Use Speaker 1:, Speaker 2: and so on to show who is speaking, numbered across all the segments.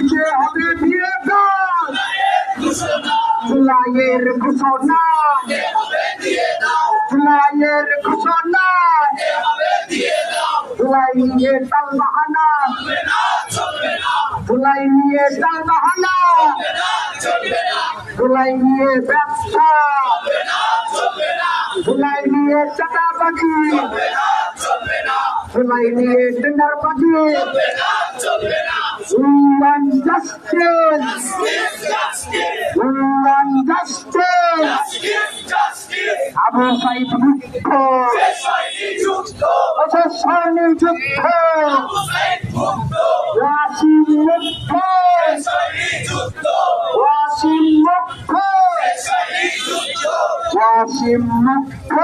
Speaker 1: যে হবে দিয়ে দাও জুলাইয়ের ঘোষণা। জুলাইয়ের ঘোষণা। জুলাই নিয়ে তাল বাহানা। জুলাই নিয়ে তাল বাহানা। জুলাই নিয়ে ব্যবসা। জুলাই নিয়ে চাঁদাবাজি। জুলাই নিয়ে টেন্ডারবাজি। We want justice. We want justice. Abu Saeed মুক্ত প্রশাসন যুদ্ধ ওয়াসিম মুক্ত ওয়াসিম মুক্ত ওয়াসিম মুক্ত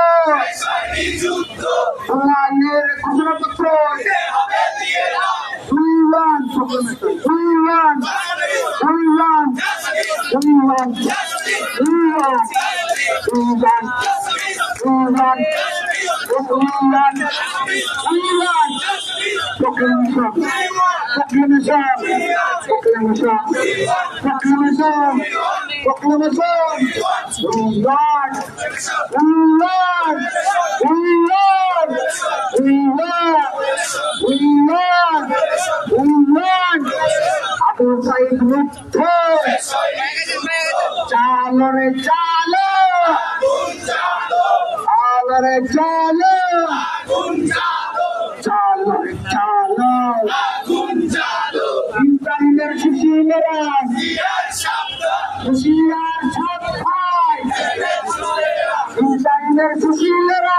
Speaker 1: প্রধানের ঘোষণাপত্র Want, we want, we want, we want, we want, proclamation, proclamation, proclamation, proclamation, proclamation, we want, we want, we want, শহীদ মুক্ত চালরে চালো আলরে চালো চালরে চালো ইব্রাহিমের খুশি মেরা খুশিয়ার ছাপ খায় ইব্রাহিমের খুশি মেরা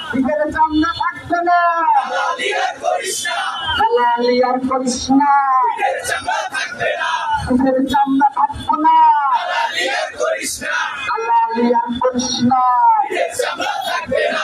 Speaker 1: দিনের জান্নাত থাকবে না। দালালিয়ার করিস না। দালালিয়ার করিস না। না দিনের জান্নাত করিস না দালালিয়ার করিস থাকবে না।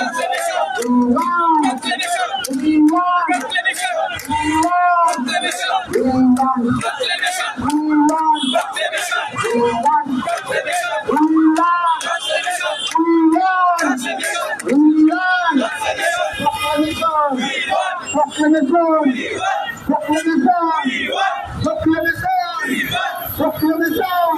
Speaker 1: Proclamation! Proclamation! Proclamation!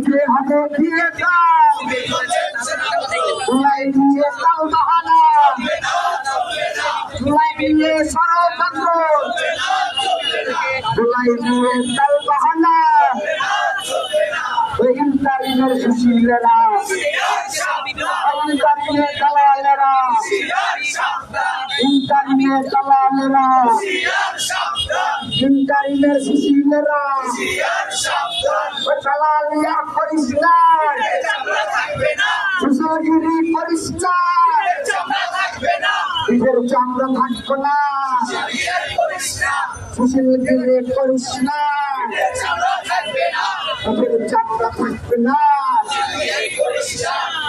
Speaker 1: নিজে হাতে দিয়ে দাও। ধুলাই দিয়ে দাও বাহানা। ধুলাই দিয়ে ষড়যন্ত্র ধুলাই দিয়ে দাও বাহানা। অহিংকারীদের সুশীলেরা। অহিংকারীদের দালালেরা। অহিংকারীদের দালালেরা। ইন্টারিমের সুশীলেরা দালালিয়া করিস না। সুশাগিরি করিস না। নিজের চামড়া থাকব না। সুশীলগিরি করিস না। নিজের চামড়া থাকবে না।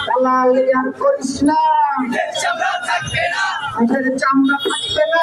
Speaker 1: দালালিয়ার করিস না। নিজের চামড়া থাকবে না।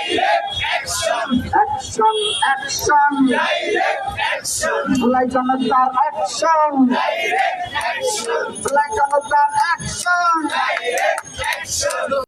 Speaker 1: action.
Speaker 2: Direct action.
Speaker 1: Like another action.
Speaker 2: Direct action.
Speaker 1: Like another action.
Speaker 2: Direct action.